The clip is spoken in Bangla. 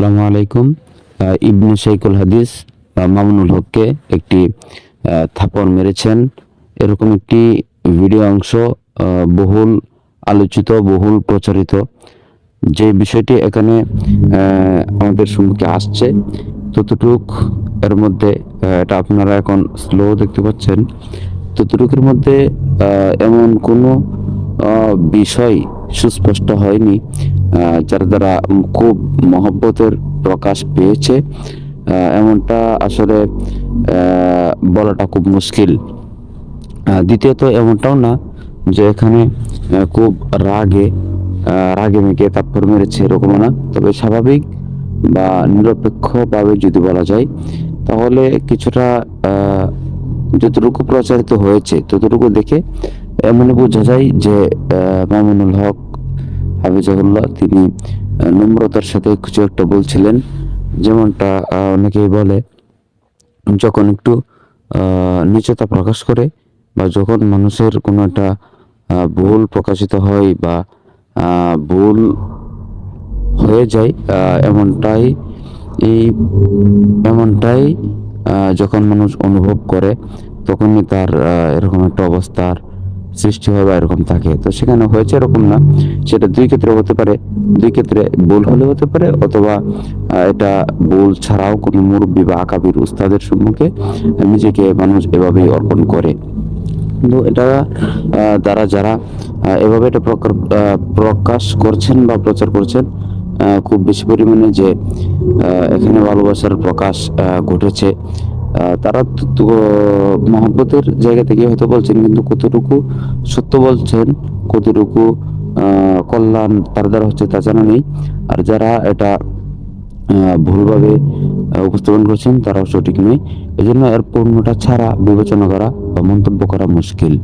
আসসালামু আলাইকুম। ইবনে শাইকুল হাদিস মামুনুল হককে একটি থাপড় মেরেছেন। এরকম একটি ভিডিও অংশ বহুল আলোচিত, বহুল প্রচারিত। যে বিষয়টি এখানে আমাদের সম্মুখে আসছে, ততটুক এর মধ্যে এটা আপনারা এখন স্লো দেখতে পাচ্ছেন। ততটুকুর মধ্যে এমন কোনো বিষয় সুস্পষ্ট হয়নি। যার দ্বারা খুব মহব্বতের প্রকাশ পেয়েছে। এমনটা আসলে বলাটা খুব মুশকিল। দ্বিতীয়ত এমনটাও না যে এখানে খুব রাগে রাগে মেঘে তাপ্পর মেরেছে এরকমও না। তবে স্বাভাবিক বা নিরপেক্ষভাবে যদি বলা যায়, তাহলে কিছুটা যতটুকু প্রচারিত হয়েছে ততটুকু দেখে এমনই বোঝা যায় যে মামুনুল হক হাফিজাহুল্লাহ, তিনি নম্রতার সাথে কিছু একটা বলছিলেন। যেমনটা অনেকেই বলে, যখন একটু নিচতা প্রকাশ করে বা যখন মানুষের কোনো একটা ভুল প্রকাশিত হয় বা ভুল হয়ে যায় এমনটাই, এই এমনটাই যখন মানুষ অনুভব করে, তখনই তার এরকম একটা অবস্থার সৃষ্টি হয় বা এরকম থাকে। তো সেখানে হয়েছে এরকম না। সেটা দুই ক্ষেত্রে হতে পারে। দুই ক্ষেত্রে ভুল হলে হতে পারে অথবা এটা ভুল ছাড়াও কোনো মুরব্বী বা আকাবির উস্তাদের সম্মুখে নিজেকে মানুষ এভাবেই অর্পণ করে। কিন্তু এটা তারা যারা এভাবে এটা প্রকাশ করছেন বা প্রচার করছেন খুব বেশি পরিমাণে যে এখানে ভালোবাসার প্রকাশ ঘটেছে। তারা মহব্বতের জায়গা থেকে হয়তো বলছেন, কিন্তু কতটুকু সত্য বলছেন, কতটুকু কল্যাণ তার দ্বারা হচ্ছে তা জানা নেই। আর যারা এটা ভুলভাবে উপস্থাপন করছেন, তারাও সঠিক নয়। এজন্য এর পূর্ণটা ছাড়া বিবেচনা করা বা মন্তব্য করা মুশকিল।